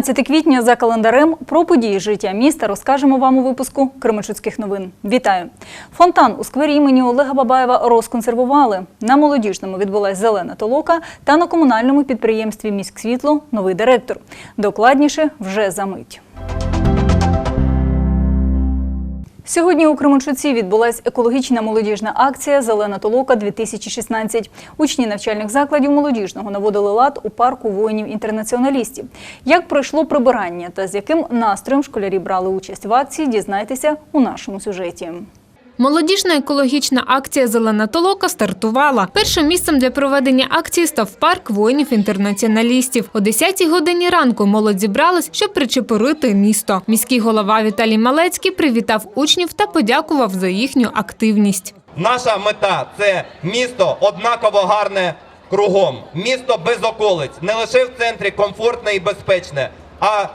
15 квітня за календарем про події життя міста розкажемо вам у випуску Кременчуцьких новин. Вітаю! Фонтан у сквері імені Олега Бабаєва розконсервували. На молодіжному відбулась зелена толока та на комунальному підприємстві «Міськсвітло» новий директор. Докладніше вже за мить. Сьогодні у Кременчуці відбулась екологічна молодіжна акція Зелена толока 2016 Учні навчальних закладів молодіжного наводили лад у парку воїнів-інтернаціоналістів. Як пройшло прибирання та з яким настроєм школярі брали участь в акції, дізнайтеся у нашому сюжеті. Молодіжна екологічна акція Зелена толока стартувала. Першим місцем для проведення акції став парк воїнів-інтернаціоналістів. О 10-й годині ранку молодь зібралась, щоб причепурити місто. Міський голова Віталій Малецький привітав учнів та подякував за їхню активність. Наша мета це місто однаково гарне кругом, місто без околиць, не лише в центрі комфортне і безпечне, а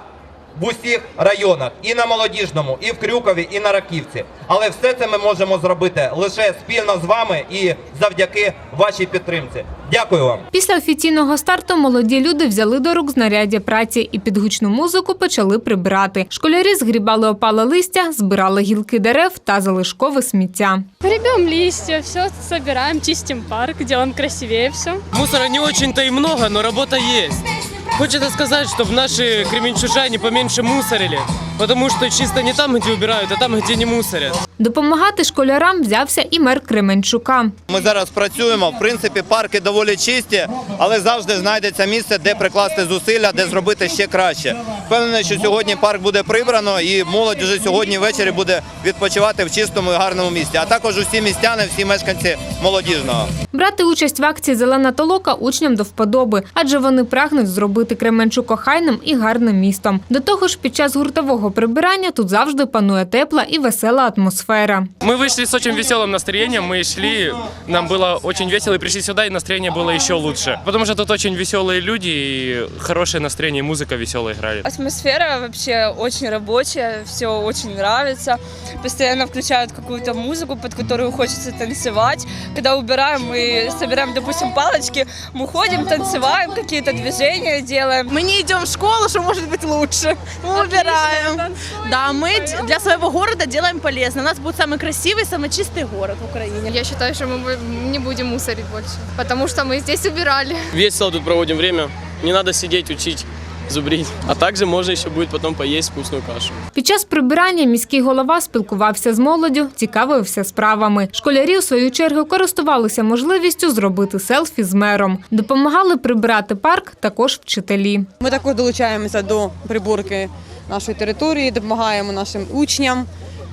в усіх районах, і на молодіжному, і в Крюкові, і на Раківці. Але все це ми можемо зробити лише спільно з вами і завдяки вашій підтримці. Дякую вам. Після офіційного старту молоді люди взяли до рук знаряддя праці і під гучну музику почали прибирати. Школярі згрібали опале листя, збирали гілки дерев та залишкове сміття. Гребем листья, все собираем, чистим парк, делаем красивее все. Мусора не очень-то и много, но работа есть. Хочется сказать, чтобы наши кременчужане поменьше мусорили, потому что чисто не там, где убирают, а там, где не мусорят. Допомагати школярам взявся і мер Кременчука. Ми зараз працюємо. В принципі, парки доволі чисті, але завжди знайдеться місце, де прикласти зусилля, де зробити ще краще. Впевнений, що сьогодні парк буде прибрано, і молодь вже сьогодні ввечері буде відпочивати в чистому і гарному місті. А також усі містяни, всі мешканці молодіжного. Брати участь в акції Зелена толока учням до вподоби, адже вони прагнуть зробити Кременчук охайним і гарним містом. До того ж, під час гуртового прибирання тут завжди панує тепла і весела атмосфера. Мы вышли с очень веселым настроением, мы шли, нам было очень весело, и пришли сюда, и настроение было еще лучше. Потому что тут очень веселые люди, и хорошее настроение, и музыка веселая играет. Атмосфера вообще очень рабочая, все очень нравится. Постоянно включают какую-то музыку, под которую хочется танцевать. Когда убираем, мы собираем, допустим, палочки, мы ходим, танцеваем, какие-то движения делаем. Мы не идем в школу, что может быть лучше. Мы убираем. Да, мы д- для своего города делаем полезно. У нас будет самый красивый, самый чистый город в Украине. Я считаю, что мы бу- не будем мусорить больше, потому что мы здесь убирали. Весело тут проводим время. Не надо сидеть, учить, зубрить. А также можно еще будет потом поесть вкусную кашу. Під час прибирання міський голова спілкувався з молоддю, цікавився справами. Школярі, у свою чергу, користувалися можливістю зробити селфі з мером. Допомагали прибирати парк також вчителі. Ми також долучаємося до приборки нашої території, допомагаємо нашим учням,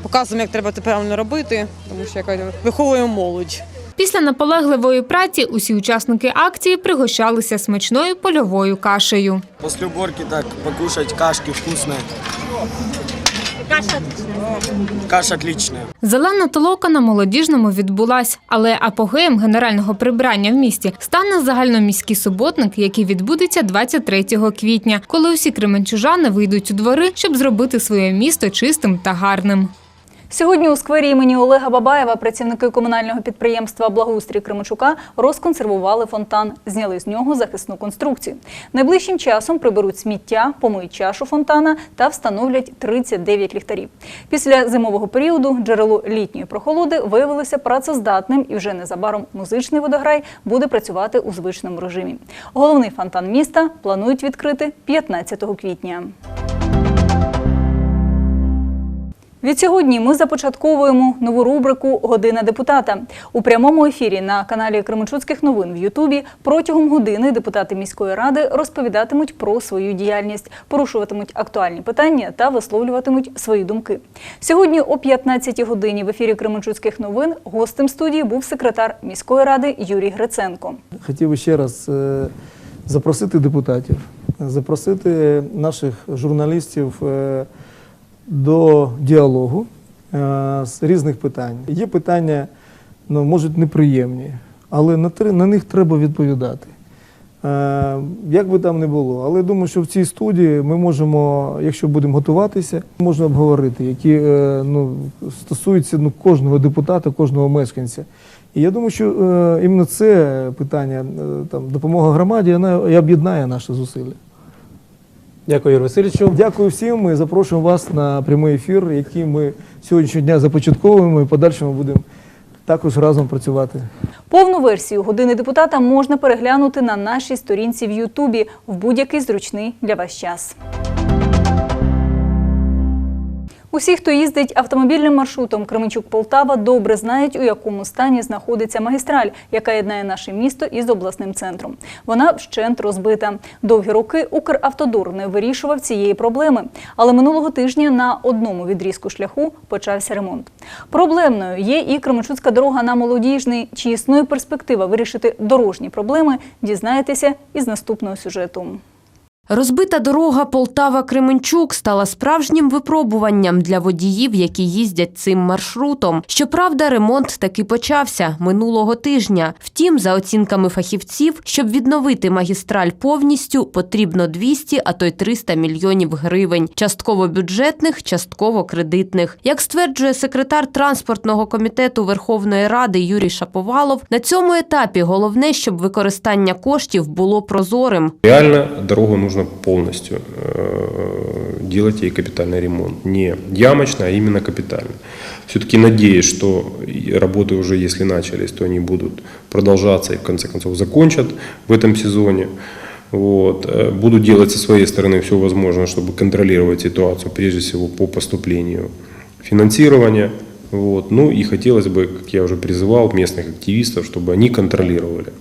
показуємо, як треба це правильно робити, тому що яка виховуємо молодь. Після наполегливої праці усі учасники акції пригощалися смачною польовою кашею. После уборки так покушать кашки вкусные. Каша отличная. Зелена толока на молодіжному відбулась, але апогеєм генерального прибирання в місті стане загальноміський суботник, який відбудеться 23 квітня, коли усі кременчужани вийдуть у двори, щоб зробити своє місто чистим та гарним. Сьогодні у сквері імені Олега Бабаєва працівники комунального підприємства Благоустрій Кременчука розконсервували фонтан, зняли з нього захисну конструкцію. Найближчим часом приберуть сміття, помиють чашу фонтана та встановлять 39 ліхтарів. Після зимового періоду джерело літньої прохолоди виявилося працездатним і вже незабаром музичний водограй буде працювати у звичному режимі. Головний фонтан міста планують відкрити 15 квітня. Відсьогодні ми започатковуємо нову рубрику Година депутата у прямому ефірі на каналі Кременчуцьких новин в Ютубі. Протягом години депутати міської ради розповідатимуть про свою діяльність, порушуватимуть актуальні питання та висловлюватимуть свої думки. Сьогодні о 15 годині в ефірі Кременчуцьких новин гостем студії був секретар міської ради Юрій Гриценко. Хотів би ще раз е, запросити депутатів, запросити наших журналістів е, до діалогу е, з різних питань. Є питання, ну, можуть неприємні, але на, на них треба відповідати. Е, Як би там не було, але думаю, що в цій студії ми можемо, якщо будемо готуватися, можна обговорити, які е, ну, стосуються ну, кожного депутата, кожного мешканця. І я думаю, що іменно це питання, там, допомога громаді, вона і об'єднає наші зусилля. Дякую, Юрій Васильовичу. Дякую всім. Ми запрошуємо вас на прямий ефір, який ми сьогоднішнього дня започатковуємо і в подальшому будемо також разом працювати. Повну версію години депутата можна переглянути на нашій сторінці в Ютубі в будь-який зручний для вас час. Усі, хто їздить автомобільним маршрутом Кременчук-Полтава, добре знають, у якому стані знаходиться магістраль, яка єднає наше місто із обласним центром. Вона вщент розбита. Довгі роки Укравтодор не вирішував цієї проблеми. Але минулого тижня на одному відрізку шляху почався ремонт. Проблемною є і Кременчуцька дорога на Молодіжний. Чи існує перспектива вирішити дорожні проблеми, дізнаєтеся із наступного сюжету. Розбита дорога Полтава-Кременчук стала справжнім випробуванням для водіїв, які їздять цим маршрутом. Щоправда, ремонт таки почався минулого тижня. Втім, за оцінками фахівців, щоб відновити магістраль повністю, потрібно 200, а то й 300 мільйонів гривень. Частково бюджетних, частково кредитних. Як стверджує секретар транспортного комітету Верховної Ради Юрій Шаповалов, на цьому етапі головне, щоб використання коштів було прозорим. Реально дорогу нужно полностью э, делать ей капитальный ремонт. Не ямочно, а именно капитально. Все-таки надеюсь, что работы уже, если начались, то они будут продолжаться и в конце концов закончат в этом сезоне. Вот. Э, Буду делать со своей стороны все возможное, чтобы контролировать ситуацию, прежде всего по поступлению финансирования. Вот. Ну и хотелось бы, как я уже призывал, местных активистов, чтобы они контролировали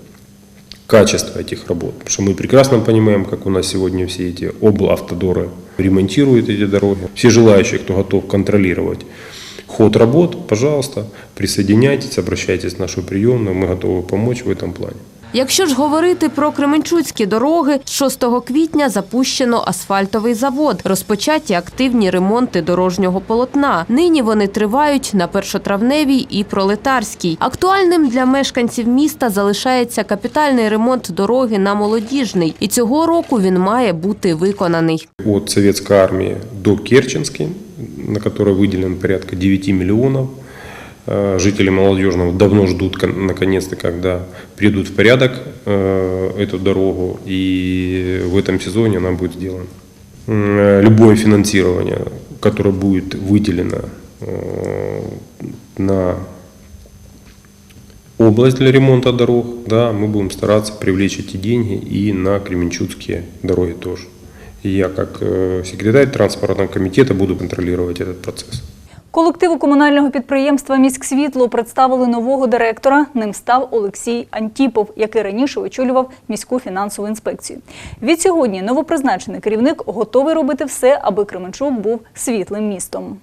качество этих работ. Потому что мы прекрасно понимаем, как у нас сегодня все эти облавтодоры ремонтируют эти дороги. Все желающие, кто готов контролировать ход работ, пожалуйста, присоединяйтесь, обращайтесь в нашу приемную, мы готовы помочь в этом плане. Якщо ж говорити про Кременчуцькі дороги, з 6 квітня запущено асфальтовий завод, розпочаті активні ремонти дорожнього полотна. Нині вони тривають на першотравневій і пролетарській. Актуальним для мешканців міста залишається капітальний ремонт дороги на молодіжний, і цього року він має бути виконаний. От Советской армии до Керченской, на которой выделено порядка 9 миллионов. Э, Жители Молодежного давно ждут кон- наконец-то, когда придут в порядок э, эту дорогу, и в этом сезоне она будет сделана. Э, Любое финансирование, которое будет выделено на область для ремонта дорог, да, мы будем стараться привлечь эти деньги и на Кременчуцкие дороги тоже. Я, как секретарь транспортного комитета, буду контролировать этот процесс. Колективу комунального підприємства «Міськсвітло» представили нового директора. Ним став Олексій Антіпов, який раніше очолював міську фінансову інспекцію. Від сьогодні новопризначений керівник готовий робити все, аби Кременчук був світлим містом.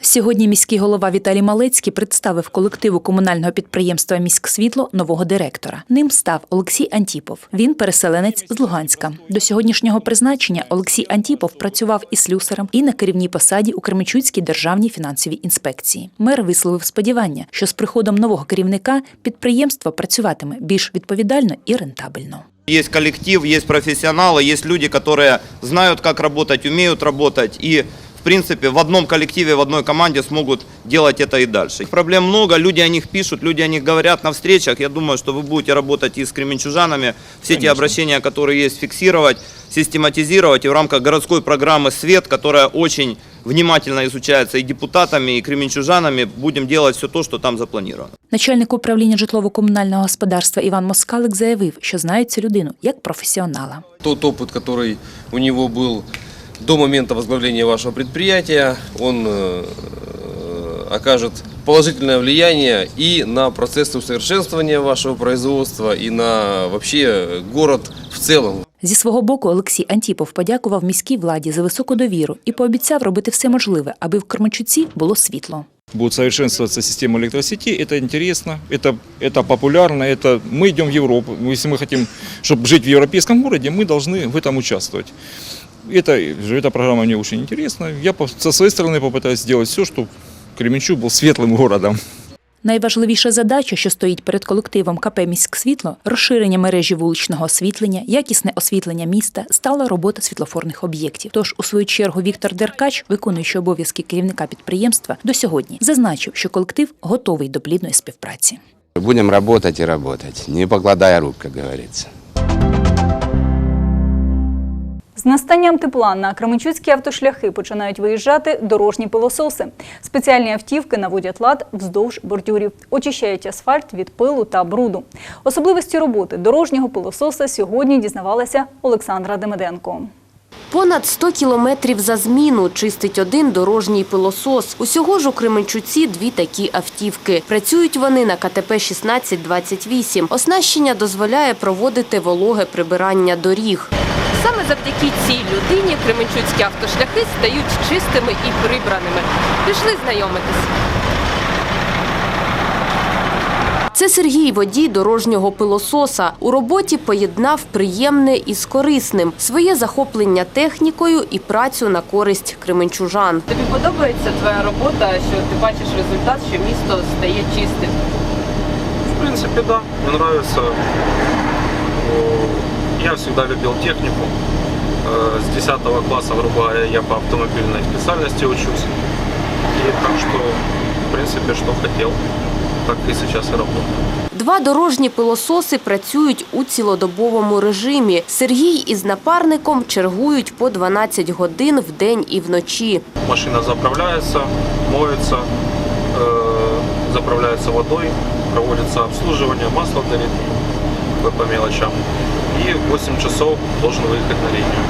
Сьогодні міський голова Віталій Малецький представив колективу комунального підприємства «Міськсвітло» нового директора. Ним став Олексій Антіпов. Він переселенець з Луганська. До сьогоднішнього призначення Олексій Антіпов працював і слюсарем, і на керівній посаді у Кременчуцькій державній фінансовій інспекції. Мер висловив сподівання, що з приходом нового керівника підприємство працюватиме більш відповідально і рентабельно. Есть коллектив, есть профессионалы, есть люди, которые знают, как работать, умеют работать и принципе, в одном коллективе, в одной команде смогут делать это и дальше. Проблем много, люди о них пишут, люди о них говорят на встречах. Я думаю, что вы будете работать и с кременчужанами, все те обращения, которые есть, фиксировать, систематизировать и в рамках городской программы «Свет», которая очень внимательно изучается и депутатами, и кременчужанами, будем делать все то, что там запланировано. Начальник управління житлово-комунального господарства Іван Москалик заявив, що знає цю людину як професіонала. Тот опыт, который у него был до момента возглавления вашего предприятия, он э, окажет положительное влияние и на процессы усовершенствования вашего производства, и на вообще город в целом. Зі свого боку Олексій Антіпов подякував міській владі за високу довіру і пообіцяв робити все можливе, аби в Кременчуці було світло. Будет совершенствоваться система электросети, это интересно, это, это популярно, это мы идем в Европу. Если мы хотим, чтобы жить в европейском городе, мы должны в этом участвовать. Это, эта программа мне очень интересна. Я по- со своей стороны попытаюсь сделать все, чтобы Кременчук был светлым городом. Найважливіша задача, що стоїть перед колективом КП «Міськсвітло» – розширення мережі вуличного освітлення, якісне освітлення міста, стала робота світлофорних об'єктів. Тож, у свою чергу, Віктор Деркач, виконуючий обов'язки керівника підприємства, до сьогодні зазначив, що колектив готовий до плідної співпраці. Будем работать и работать, не покладая рук, как говорится. Настанням тепла на Кременчуцькі автошляхи починають виїжджати дорожні пилососи. Спеціальні автівки наводять лад вздовж бордюрів, очищають асфальт від пилу та бруду. Особливості роботи дорожнього пилососа сьогодні дізнавалася Олександра Демиденко. Понад 100 кілометрів за зміну чистить один дорожній пилосос. Усього ж у Кременчуці дві такі автівки. Працюють вони на КТП 1628. Оснащення дозволяє проводити вологе прибирання доріг. Саме завдяки цій людині кременчуцькі автошляхи стають чистими і прибраними. Пішли знайомитись. Це Сергій водій дорожнього пилососа. У роботі поєднав приємне із корисним своє захоплення технікою і працю на користь кременчужан. Тобі подобається твоя робота, що ти бачиш результат, що місто стає чистим? В да, мне нравится. О, Я всегда любил технику. Э, С 10 класса, грубо говоря, я по автомобильной специальности учусь. И так что, в принципе, что хотел, так и сейчас и работаю. Два дорожні пилососи працюють у цілодобовому режимі. Сергій із напарником чергують по 12 годин в день і вночі. Машина заправляется, моется, э, заправляется водой, проводится обслуживание, масло дарит по мелочам. И в 8 часов должен выехать на линию.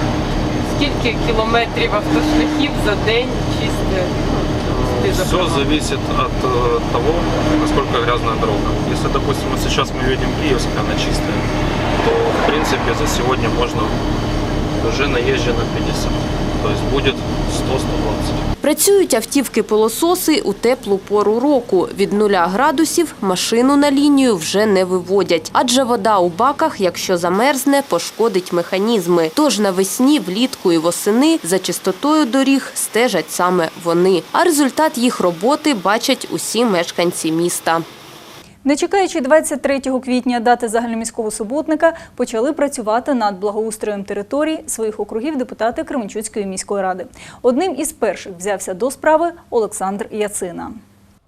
Скільки кілометрів автошляхів за день чисте? Все зависит от э, того, насколько грязная дорога. Если, допустим, вот сейчас мы видим Киевская, она чистая, то, в принципе, за сегодня можно уже наезжено 50. То есть будет 100-120. Працюють автівки-пилососи у теплу пору року. Від нуля градусів машину на лінію вже не виводять. Адже вода у баках, якщо замерзне, пошкодить механізми. Тож навесні, влітку і восени за чистотою доріг стежать саме вони. А результат їх роботи бачать усі мешканці міста. Не чекаючи 23 квітня дати загальноміського суботника, почали працювати над благоустроєм територій своїх округів депутати Кременчуцької міської ради. Одним із перших взявся до справи Олександр Яцина.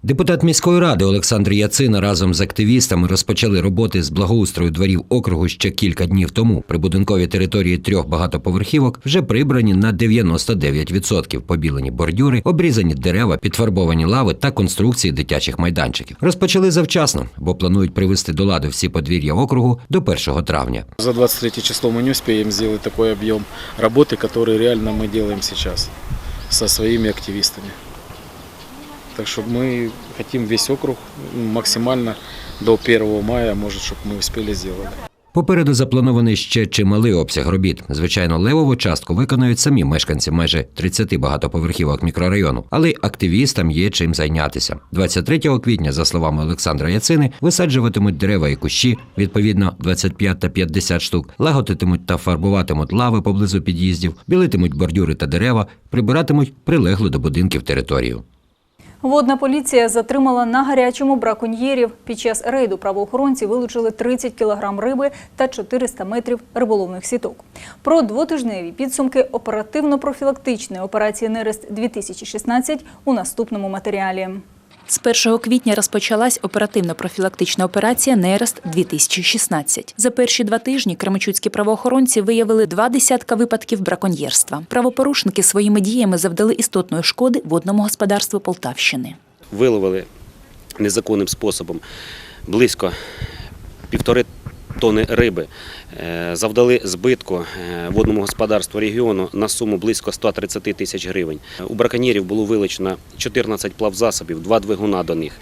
Депутат міської ради Олександр Яцина разом з активістами розпочали роботи з благоустрою дворів округу ще кілька днів тому. Прибудинкові території трьох багатоповерхівок вже прибрані на 99%. Побілені бордюри, обрізані дерева, підфарбовані лави та конструкції дитячих майданчиків. Розпочали завчасно, бо планують привести до ладу всі подвір'я округу до 1 травня. За 23 число мы не успеем сделать такой объем работы, который реально мы делаем сейчас со своими активистами. Так что мы хотим весь округ максимально до 1 мая, может, чтобы мы успели сделать. Попереду запланований ще чималий обсяг робіт. Звичайно, левову частку виконують самі мешканці майже 30 багатоповерхівок мікрорайону, але й активістам є чим зайнятися. 23 квітня, за словами Олександра Яцини, висаджуватимуть дерева і кущі, відповідно 25 та 50 штук, лаготитимуть та фарбуватимуть лави поблизу під'їздів, білитимуть бордюри та дерева, прибиратимуть прилеглу до будинків територію. Водна поліція затримала на гарячому браконьєрів. Під час рейду правоохоронці вилучили 30 кілограм риби та 400 метрів риболовних сіток. Про двотижневі підсумки оперативно-профілактичної операції «Нерест 2016» у наступному матеріалі. З 1 квітня розпочалась оперативно-профілактична операція «Нерест-2016». За перші два тижні кременчуцькі правоохоронці виявили два десятка випадків браконьєрства. Правопорушники своїми діями завдали істотної шкоди водному господарству Полтавщини. виловили незаконним способом близько півтори тони риби, е, завдали збитку е, водному господарству регіону на суму близько 130 тисяч гривень. У браконьєрів було вилучено 14 плавзасобів, два двигуна до них,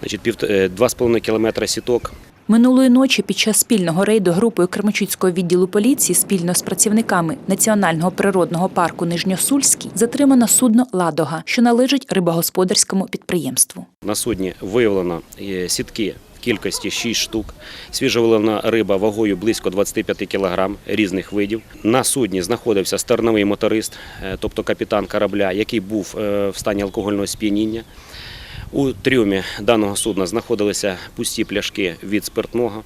значить, пів- е, 2,5 кілометра сіток, Минулої ночі під час спільного рейду групою Кременчуцького відділу поліції спільно з працівниками Національного природного парку Нижньосульський затримано судно «Ладога», що належить рибогосподарському підприємству. На судні виявлено сітки кількості 6 штук. Свіжовиловна риба вагою близько 25 кг різних видів. На судні знаходився стерновий моторист, е, тобто капітан корабля, який був е, в стані алкогольного сп'яніння. У трюмі даного судна знаходилися пусті пляшки від спиртного.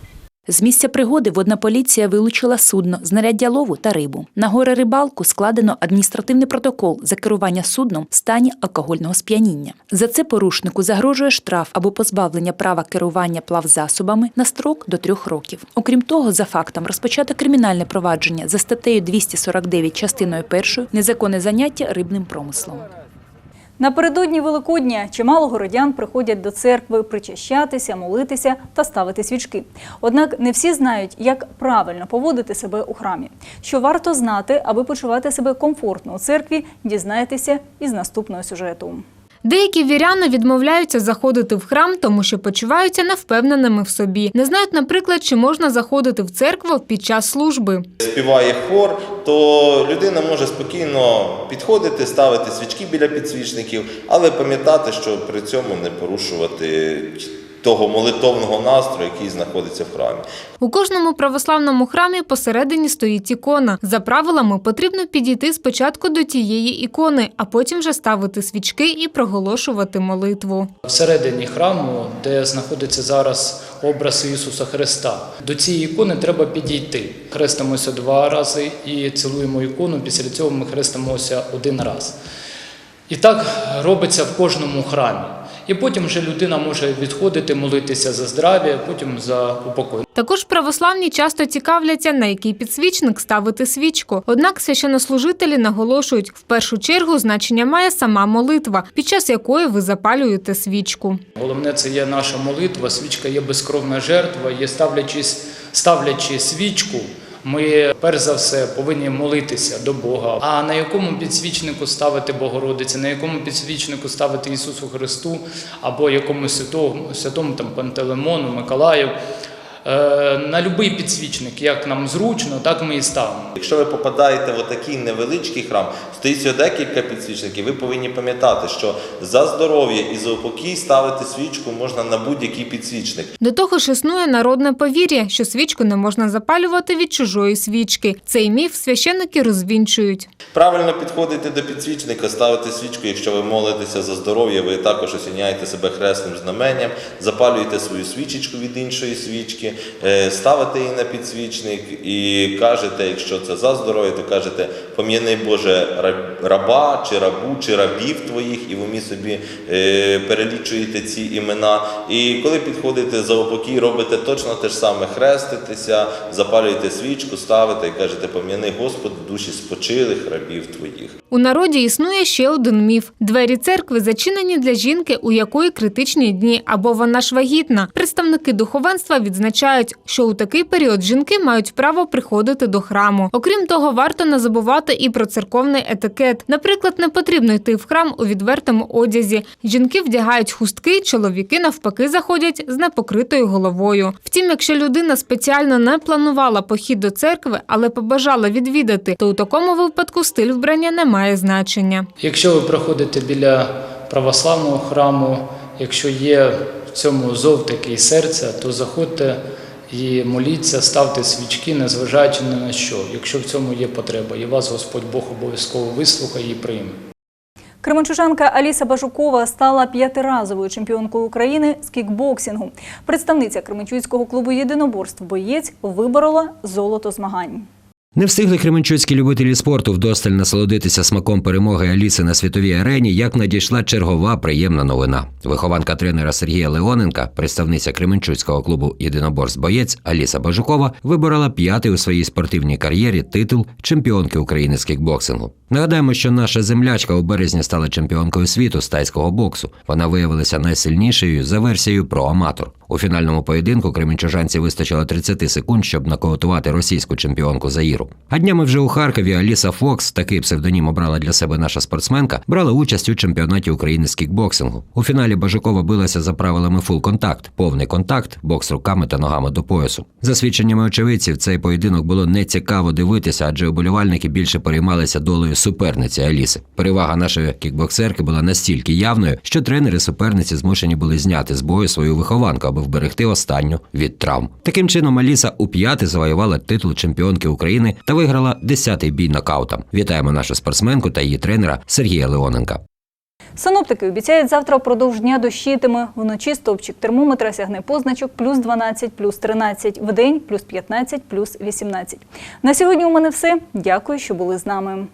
З місця пригоди водна поліція вилучила судно, знаряддя лову та рибу. На горе рибалку складено адміністративний протокол за керування судном в стані алкогольного сп'яніння. За це порушнику загрожує штраф або позбавлення права керування плавзасобами на строк до трьох років. Окрім того, за фактом розпочато кримінальне провадження за статтею 249 частиною 1 незаконне заняття рибним промислом. Напередодні Великодня чимало городян приходять до церкви причащатися, молитися та ставити свічки. Однак не всі знають, як правильно поводити себе у храмі. Що варто знати, аби почувати себе комфортно у церкві, дізнаєтеся із наступного сюжету. Деякі віряни відмовляються заходити в храм, тому що почуваються невпевненими в собі. Не знають, наприклад, чи можна заходити в церкву під час служби. співає хор, то людина може спокійно підходити, ставити свічки біля підсвічників, але пам'ятати, що при цьому не порушувати того молитовного настрою, який знаходиться в храмі. У кожному православному храмі посередині стоїть ікона. За правилами потрібно підійти спочатку до тієї ікони, а потім вже ставити свічки і проголошувати молитву. Всередині храму, де знаходиться зараз образ Ісуса Христа, до цієї ікони треба підійти. Хрестимося два рази і цілуємо ікону. Після цього ми хрестимося один раз. І так робиться в кожному храмі. І потім вже людина може відходити, молитися за здрав'я, потім за упокой. Також православні часто цікавляться, на який підсвічник ставити свічку. Однак священнослужителі наголошують, в першу чергу значення має сама молитва, під час якої ви запалюєте свічку. Головне це є наша молитва. Свічка є безкровна жертва. Є ставлячи, ставлячи свічку. Ми перш за все повинні молитися до Бога. А на якому підсвічнику ставити Богородиці, на якому підсвічнику ставити Ісусу Христу, або якомусь святому, святому там Пантелеймону, Миколаю. Е, На будь-який підсвічник, як нам зручно, так ми і ставимо. Якщо ви попадаєте в такий невеличкий храм, стоїть декілька підсвічників, ви повинні пам'ятати, що за здоров'я і за упокій ставити свічку можна на будь-який підсвічник. До того ж існує народне повір'я, що свічку не можна запалювати від чужої свічки. Цей міф священники розвінчують. Правильно підходити до підсвічника, ставити свічку, якщо ви молитеся за здоров'я, ви також осіняєте себе хресним знаменням, запалюєте свою свічечку від іншої свічки, ставите її на підсвічник і кажете, якщо це за здоров'я, то кажете, пом'яни Боже раб- раба чи рабу, чи рабів твоїх, і в умі собі е, перелічуєте ці імена. І коли підходите за упокій, робите точно те ж саме, хреститеся, запалюєте свічку, ставите і кажете, пом'яни Господи, душі спочилих рабів твоїх. У народі існує ще один міф: двері церкви зачинені для жінки, у якої критичні дні або вона ж вагітна. Представники духовенства відзначають, що у такий період жінки мають право приходити до храму. Окрім того, варто не забувати і про церковний етикет. Наприклад, не потрібно йти в храм у відвертому одязі. Жінки вдягають хустки, чоловіки навпаки заходять з непокритою головою. Втім, якщо людина спеціально не планувала похід до церкви, але побажала відвідати, то у такому випадку стиль вбрання не має значення. Якщо ви проходите біля православного храму, якщо є в цьому зов такий серця, то заходьте і моліться, ставте свічки, незважаючи ні на що, якщо в цьому є потреба, і вас Господь Бог обов'язково вислухає і прийме. Кременчужанка Аліса Бажукова стала п'ятиразовою чемпіонкою України з кікбоксингу. Представниця Кременчуцького клубу єдиноборств боєць виборола золото змагань. Не встигли кременчуцькі любителі спорту вдосталь насолодитися смаком перемоги Аліси на світовій арені, як надійшла чергова приємна новина. Вихованка тренера Сергія Леоненка, представниця Кременчуцького клубу єдиноборств боєць Аліса Бажукова, виборола п'ятий у своїй спортивній кар'єрі титул чемпіонки України з кікбоксингу. Нагадаємо, що наша землячка у березні стала чемпіонкою світу з тайського боксу. Вона виявилася найсильнішою за версією про аматор. У фінальному поєдинку кременчужанці вистачило 30 секунд, щоб нокаутувати російську чемпіонку Заїру. А днями вже у Харкові Аліса Фокс, такий псевдонім обрала для себе наша спортсменка, брала участь у чемпіонаті України з кікбоксингу. У фіналі Бажикова билася за правилами фул контакт, повний контакт, бокс руками та ногами до поясу. За свідченнями очевидців, цей поєдинок було нецікаво дивитися, адже уболівальники більше переймалися долею суперниці Аліси. Перевага нашої кікбоксерки була настільки явною, що тренери суперниці змушені були зняти з бою свою вихованку, аби вберегти останню від травм. Таким чином, Аліса у п'яти завоювала титул чемпіонки України та виграла 10-й бій нокаутом. Вітаємо нашу спортсменку та її тренера Сергія Леоненка. Синоптики обіцяють завтра впродовж дня дощитиме. Вночі стовпчик термометра сягне позначок плюс 12, плюс 13, в день плюс 15, плюс 18. На сьогодні у мене все. Дякую, що були з нами.